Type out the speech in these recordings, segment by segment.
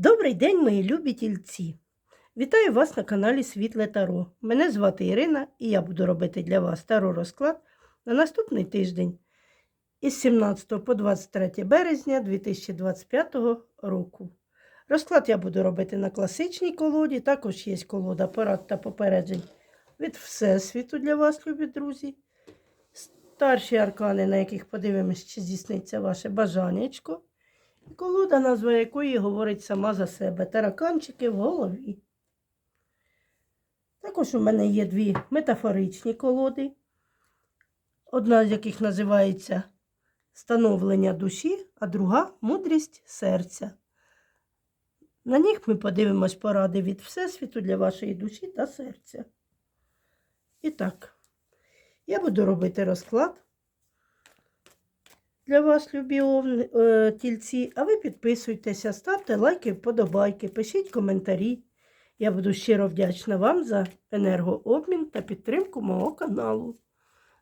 Добрий день, мої любі тільці! Вітаю вас на каналі Світле Таро. Мене звати Ірина і я буду робити для вас таро розклад на наступний тиждень із 17 по 23 березня 2025 року. Розклад я буду робити на класичній колоді, також є колода порад та попереджень від Всесвіту для вас, любі друзі. Старші аркани, на яких подивимось, чи здійсниться ваше бажаннячко. Колода, назва якої говорить сама за себе. Тараканчики в голові. Також у мене є дві метафоричні колоди, одна з яких називається Становлення душі, а друга мудрість серця. На них ми подивимось поради від Всесвіту для вашої душі та серця. І так, я буду робити розклад для вас, любі овни, е, тільці. А ви підписуйтеся, ставте лайки, вподобайки, пишіть коментарі. Я буду щиро вдячна вам за енергообмін та підтримку мого каналу.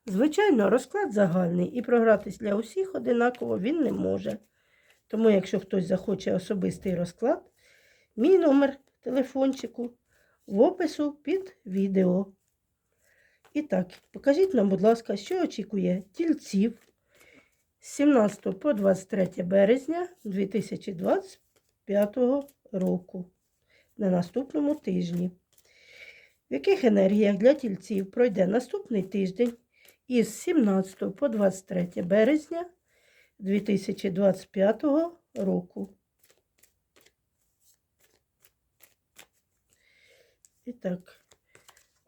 Звичайно, розклад загальний і програтись для усіх одинаково він не може. Тому, якщо хтось захоче особистий розклад, мій номер телефончику в опису під відео. І так, покажіть нам, будь ласка, що очікує тільців 17 по 23 березня 2025 року на наступному тижні. В яких енергіях для тільців пройде наступний тиждень із 17 по 23 березня 2025 року. І так,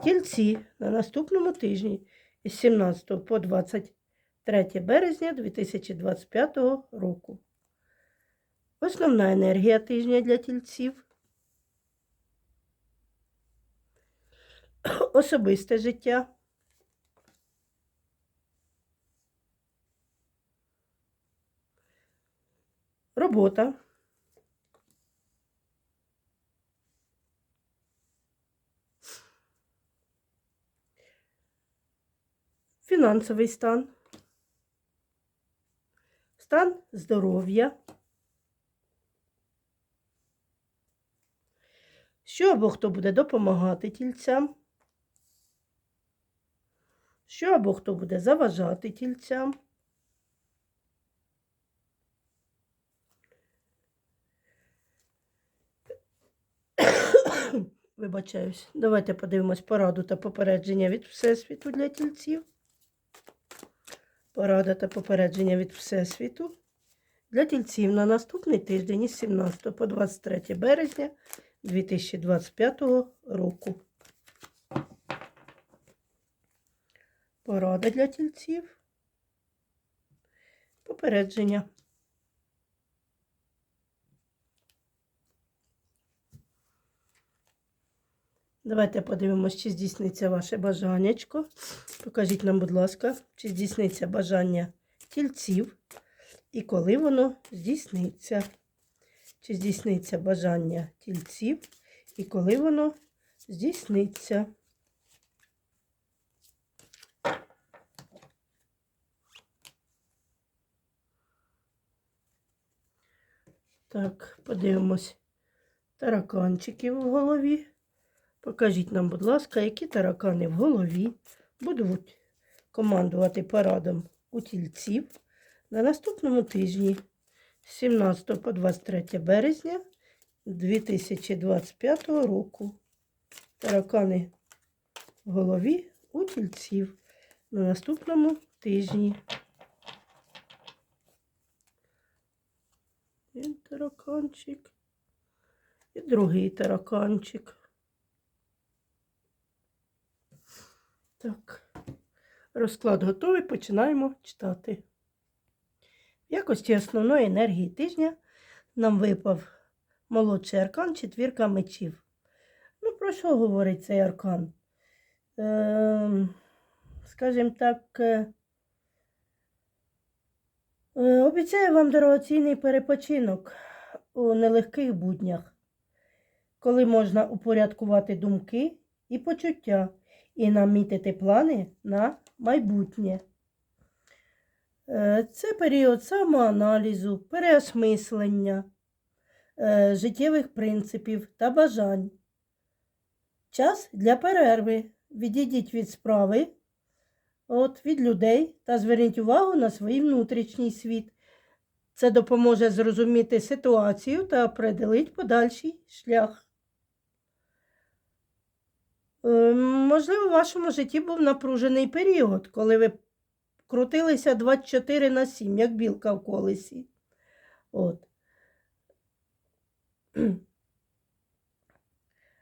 тільці на наступному тижні із 17 по 23 березня 2025 року. Основна енергія тижня для тільців. Особисте життя. Робота. Фінансовий стан. Стан здоров'я. Що або хто буде допомагати тільцям? Що або хто буде заважати тільцям? Вибачаюсь. Давайте подивимось пораду та попередження від Всесвіту для тільців. Порада та попередження від Всесвіту для тільців на наступний тиждень із 17 по 23 березня 2025 року. Порада для тільців. Попередження. Давайте подивимось, чи здійсниться ваше бажаннячко. Покажіть нам, будь ласка, чи здійсниться бажання тільців і коли воно здійсниться. Чи здійсниться бажання тільців і коли воно здійсниться. Так, подивимось тараканчики в голові. Покажіть нам, будь ласка, які таракани в голові будуть командувати парадом у тільців на наступному тижні з 17 по 23 березня 2025 року. Таракани в голові у тільців на наступному тижні. Один тараканчик і другий тараканчик. Так, розклад готовий, починаємо читати. В якості основної енергії тижня нам випав молодший аркан, четвірка мечів. Ну, про що говорить цей аркан? Е, скажімо так, е, е, обіцяю вам дорогоцінний перепочинок у нелегких буднях, коли можна упорядкувати думки і почуття і намітити плани на майбутнє. Е, Це період самоаналізу, переосмислення, е, життєвих принципів та бажань. Час для перерви. Відійдіть від справи, от, від людей та зверніть увагу на свій внутрішній світ. Це допоможе зрозуміти ситуацію та определить подальший шлях. Е, Можливо, в вашому житті був напружений період, коли ви крутилися 24 на 7, як білка в колесі. От.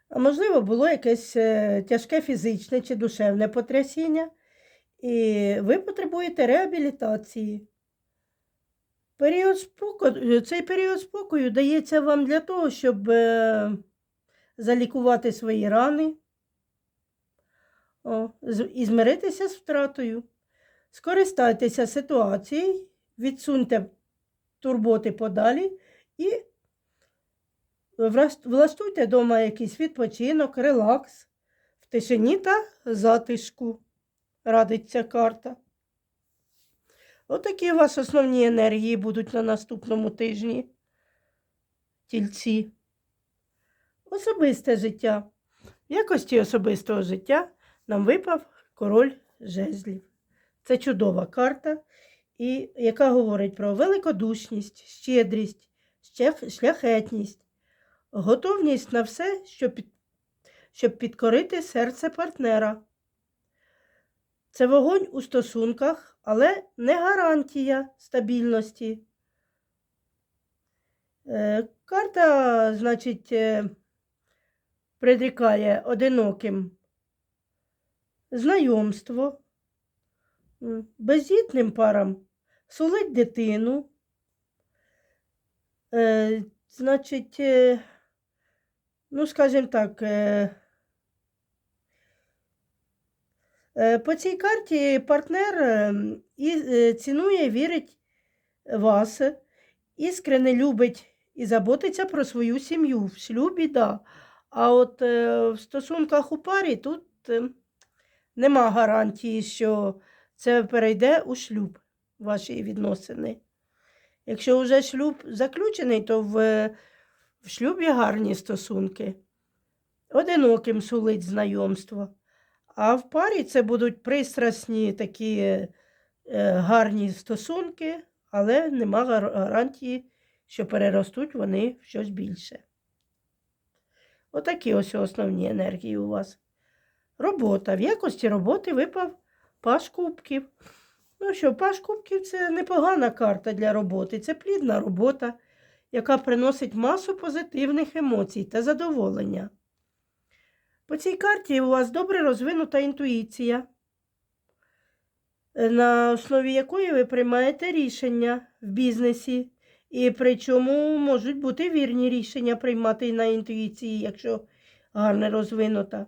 А можливо, було якесь е, тяжке фізичне чи душевне потрясіння, і ви потребуєте реабілітації. Період спокою, цей період спокою дається вам для того, щоб е, залікувати свої рани о, і змиритися з втратою. Скористайтеся ситуацією, відсуньте турботи подалі і влаштуйте вдома якийсь відпочинок, релакс в тишині та затишку, радить ця карта. Отакі у вас основні енергії будуть на наступному тижні. Тільці. Особисте життя. В якості особистого життя нам випав король жезлів. Це чудова карта, і яка говорить про великодушність, щедрість, шляхетність, готовність на все, щоб, під, щоб підкорити серце партнера. Це вогонь у стосунках, але не гарантія стабільності. Е, Карта, значить, е, предрікає одиноким знайомство, бездітним парам сулить дитину. Е, Значить, е, ну, скажімо так, е, Е, По цій карті партнер е, е, цінує, вірить вас, іскрене любить і заботиться про свою сім'ю. В шлюбі, да. А от е, в стосунках у парі тут е, нема гарантії, що це перейде у шлюб, ваші відносини. Якщо вже шлюб заключений, то в, в шлюбі гарні стосунки. Одиноким сулить знайомство. А в парі це будуть пристрасні такі е, гарні стосунки, але нема гарантії, що переростуть вони в щось більше. Отакі ось основні енергії у вас. Робота. В якості роботи випав паш кубків. Ну що, паш кубків це непогана карта для роботи. Це плідна робота, яка приносить масу позитивних емоцій та задоволення. По цій карті у вас добре розвинута інтуїція, на основі якої ви приймаєте рішення в бізнесі. І причому можуть бути вірні рішення приймати на інтуїції, якщо гарно розвинута.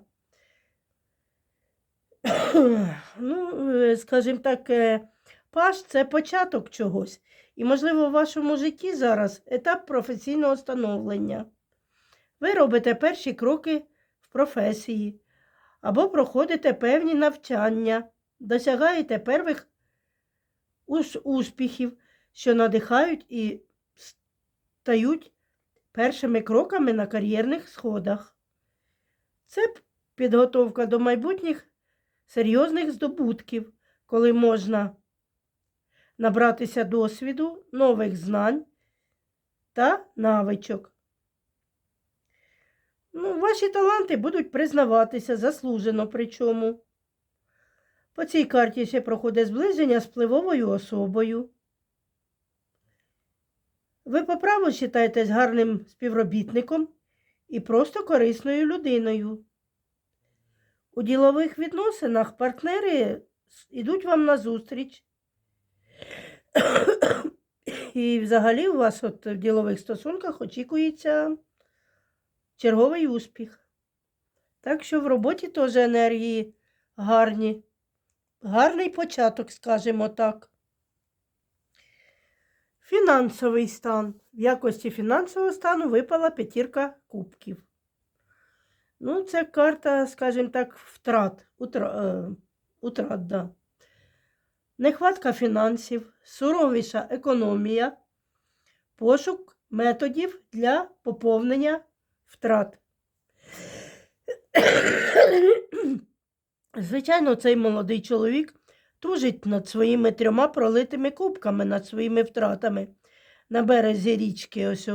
ну, е, скажімо так, е, паш це початок чогось. І, можливо, в вашому житті зараз етап професійного становлення. Ви робите перші кроки в професії або проходите певні навчання, досягаєте первих успіхів, що надихають і стають першими кроками на кар'єрних сходах. Це підготовка до майбутніх серйозних здобутків, коли можна набратися досвіду, нових знань та навичок. Ну, ваші таланти будуть признаватися заслужено причому. По цій карті ще проходить зближення з впливовою особою. Ви по праву вважаєтесь гарним співробітником і просто корисною людиною. У ділових відносинах партнери йдуть вам назустріч. І взагалі у вас от в ділових стосунках очікується черговий успіх. Так що в роботі теж енергії гарні. Гарний початок, скажімо так. Фінансовий стан. В якості фінансового стану випала п'ятірка кубків. Ну, це карта, скажімо так, втрат. Е, утрат, да. Нехватка фінансів, суровіша економія, пошук методів для поповнення втрат. Звичайно, цей молодий чоловік тужить над своїми трьома пролитими кубками, над своїми втратами. На березі річки ось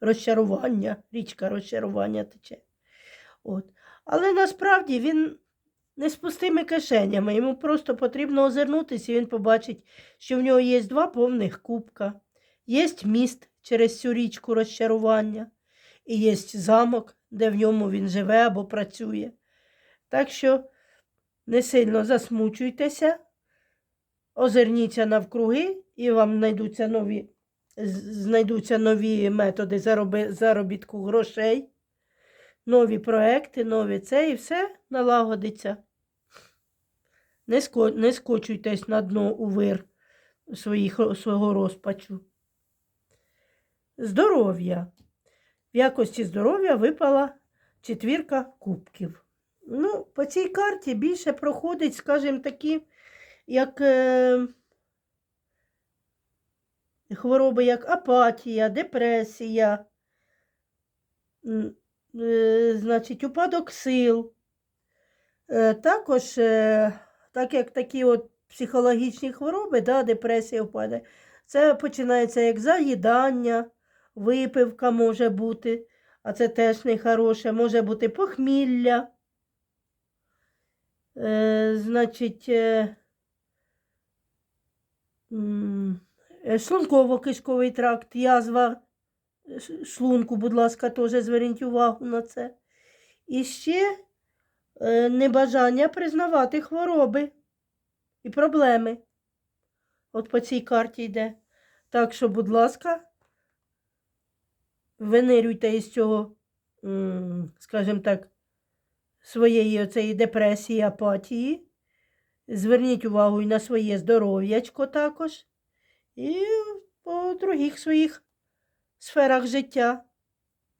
розчарування, річка розчарування тече. От. Але насправді він не з пустими кишенями. Йому просто потрібно озирнутися, і він побачить, що в нього є два повних кубка, є міст через цю річку розчарування, і є замок, де в ньому він живе або працює. Так що не сильно засмучуйтеся, озирніться навкруги, і вам знайдуться нові, знайдуться нові методи заробітку грошей, нові проекти, нові це і все налагодиться. Не, ско, не скочуйтесь на дно у вир своїх, свого розпачу. Здоров'я. В якості здоров'я випала четвірка кубків. Ну, по цій карті більше проходить, скажімо, такі, як е, хвороби, як апатія, депресія, значить, упадок сил. Е, також, е, так як такі от психологічні хвороби, да, депресія впаде, це починається як заїдання, випивка може бути, а це теж нехороше, може бути похмілля. Е, значить, е, е, шлунково-кишковий тракт, язва шлунку, будь ласка, теж зверніть увагу на це. І ще е, небажання признавати хвороби і проблеми. От по цій карті йде. Так що, будь ласка, винирюйте із цього, скажімо так, своєї оцеї депресії, апатії. Зверніть увагу і на своє здоров'ячко також. І по других своїх сферах життя,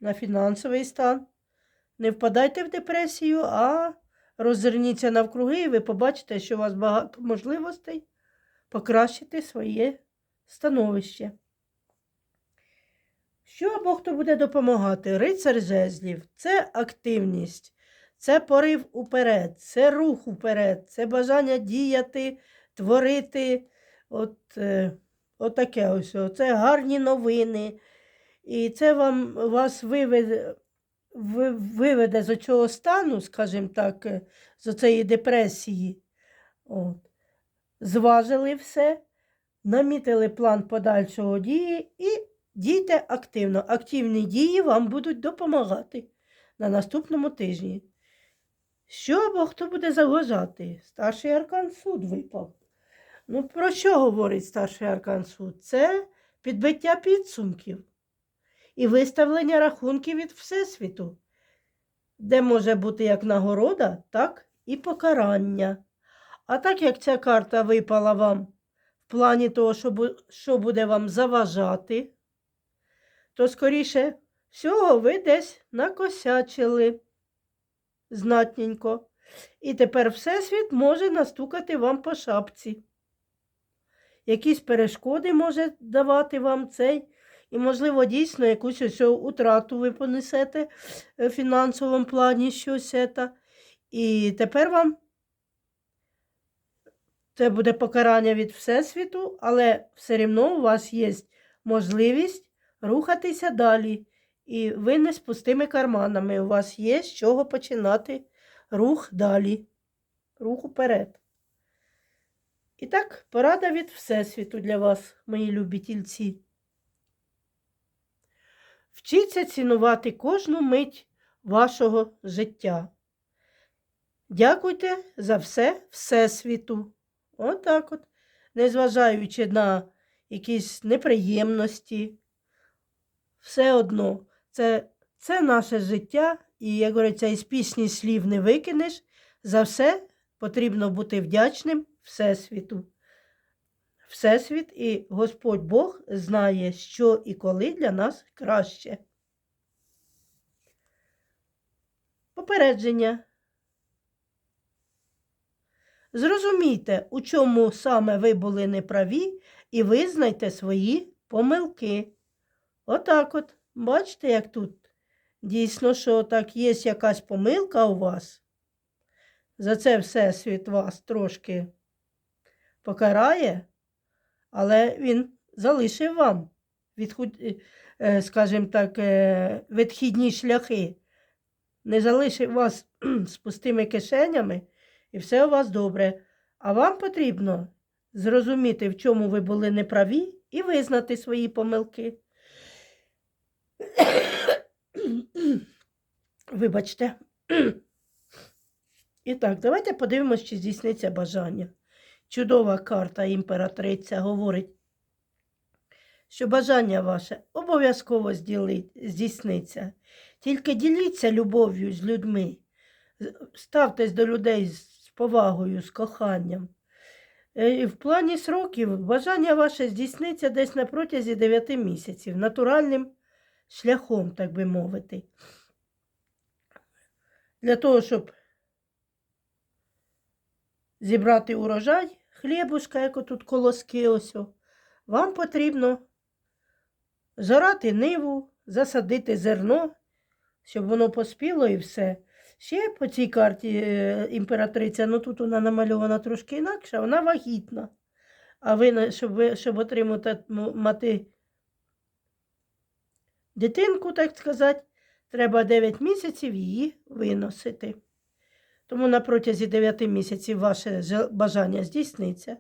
на фінансовий стан. Не впадайте в депресію, а роззирніться навкруги, і ви побачите, що у вас багато можливостей покращити своє становище. Що або хто буде допомагати? Рицар жезлів це активність, це порив уперед, це рух уперед, це бажання діяти, творити. От, е, от таке ось. Це гарні новини. І це вам вас виведе, виведе з цього стану, скажімо так, е, з цієї депресії. От. Зважили все, намітили план подальшого дії і дійте активно. Активні дії вам будуть допомагати на наступному тижні. Що або хто буде заважати? Старший аркан суд випав. Ну, про що говорить старший аркан суд? Це підбиття підсумків і виставлення рахунків від Всесвіту, де може бути як нагорода, так і покарання. А так як ця карта випала вам в плані того, що, буде вам заважати, то скоріше всього ви десь накосячили знатненько. І тепер Всесвіт може настукати вам по шапці. Якісь перешкоди може давати вам цей, і, можливо, дійсно якусь ось утрату ви понесете е, в фінансовому плані щось. це. І тепер вам це буде покарання від Всесвіту, але все рівно у вас є можливість рухатися далі. І ви не з пустими карманами. У вас є з чого починати рух далі, рух уперед. І так, порада від Всесвіту для вас, мої любі тільці. Вчіться цінувати кожну мить вашого життя. Дякуйте за все Всесвіту. Отак от, незважаючи на якісь неприємності, все одно, це, це наше життя, і, як говориться, із пісні слів не викинеш. За все потрібно бути вдячним Всесвіту. Всесвіт і Господь Бог знає, що і коли для нас краще. Попередження. Зрозумійте, у чому саме ви були неправі, і визнайте свої помилки. Отак от. Бачите, як тут? Дійсно, що так є якась помилка у вас. За це Всесвіт вас трошки покарає, але він залишив вам відход... е, скажімо так, е, відхідні шляхи. Не залишив вас з пустими кишенями, і все у вас добре. А вам потрібно зрозуміти, в чому ви були неправі, і визнати свої помилки. Вибачте. І так, давайте подивимось, чи здійсниться бажання. Чудова карта імператриця говорить, що бажання ваше обов'язково здійсниться. Тільки діліться любов'ю з людьми, ставтесь до людей з повагою, з коханням. Е, і В плані сроків бажання ваше здійсниться десь на протязі 9 місяців, натуральним шляхом, так би мовити. Для того, щоб зібрати урожай, хлібушка, як отут колоски ось, вам потрібно зорати ниву, засадити зерно, щоб воно поспіло і все. Ще по цій карті е, імператриця, ну тут вона намальована трошки інакше, вона вагітна. А ви, щоб, ви, щоб отримати мати дитинку, так сказати, треба 9 місяців її виносити. Тому на протязі 9 місяців ваше бажання здійсниться.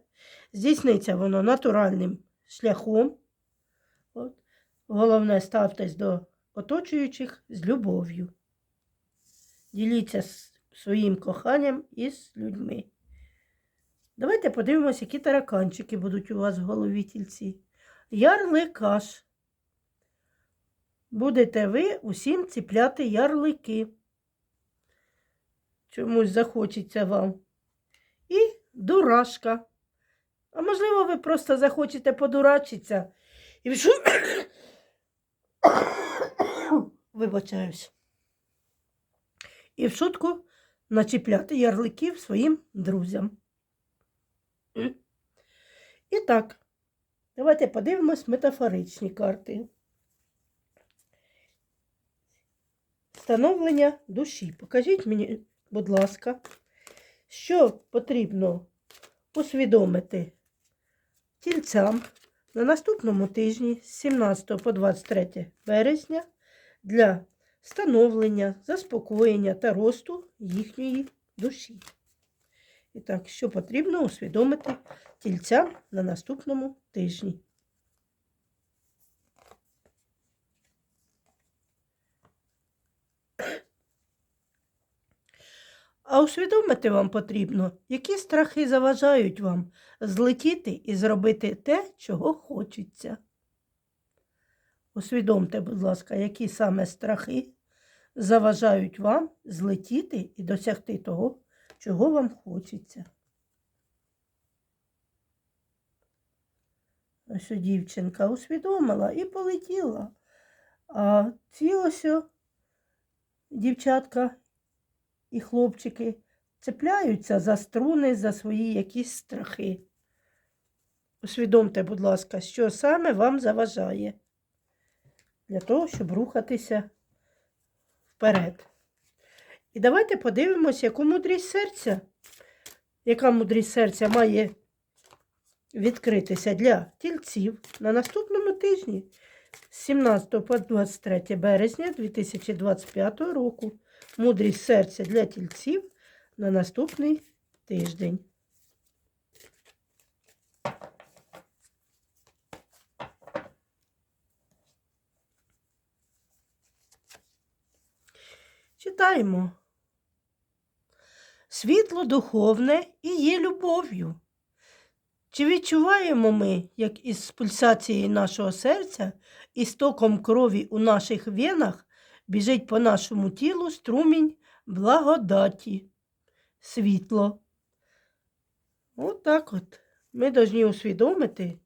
Здійсниться воно натуральним шляхом. От. Головне, ставтесь до оточуючих з любов'ю. Діліться своїм коханням із людьми. Давайте подивимося, які тараканчики будуть у вас в голові тільці. Ярликаш. Будете ви усім ціпляти ярлики. Чомусь захочеться вам. І дурашка. А можливо, ви просто захочете подурачитися. І в. Вибачаюсь. І в шутку начіпляти ярликів своїм друзям. І так, давайте подивимось метафоричні карти. Становлення душі. Покажіть мені, будь ласка, що потрібно усвідомити тільцям на наступному тижні з 17 по 23 березня для становлення, заспокоєння та росту їхньої душі. І так, що потрібно усвідомити тільцям на наступному тижні. А усвідомити вам потрібно, які страхи заважають вам злетіти і зробити те, чого хочеться. Усвідомте, будь ласка, які саме страхи заважають вам злетіти і досягти того, чого вам хочеться. Ось дівчинка усвідомила і полетіла. А ці ось дівчатка і хлопчики цепляються за струни, за свої якісь страхи. Усвідомте, будь ласка, що саме вам заважає для того, щоб рухатися вперед. І давайте подивимося, яку мудрість серця, яка мудрість серця має відкритися для тільців на наступному тижні з 17 по 23 березня 2025 року. Мудрість серця для тільців на наступний тиждень. Читаємо. Світло духовне і є любов'ю. Чи відчуваємо ми, як із пульсації нашого серця і стоком крові у наших венах біжить по нашому тілу струмінь благодаті, світло? Отак от. Ми повинні усвідомити,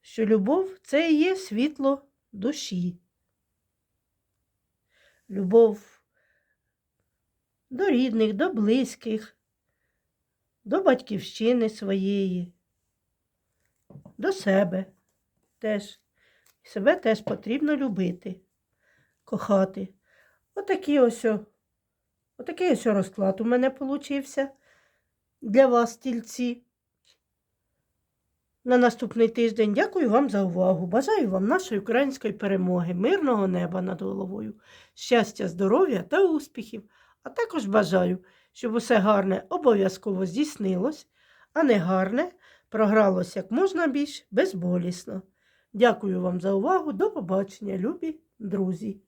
що любов це і є світло душі. Любов до рідних, до близьких, до батьківщини своєї, до себе теж. Себе теж потрібно любити, кохати. Отакий ось, отакий ось розклад у мене получився для вас, тільці. На наступний тиждень дякую вам за увагу. Бажаю вам нашої української перемоги, мирного неба над головою, щастя, здоров'я та успіхів. А також бажаю, щоб усе гарне обов'язково здійснилось, а не гарне програлось як можна більш безболісно. Дякую вам за увагу. До побачення, любі друзі!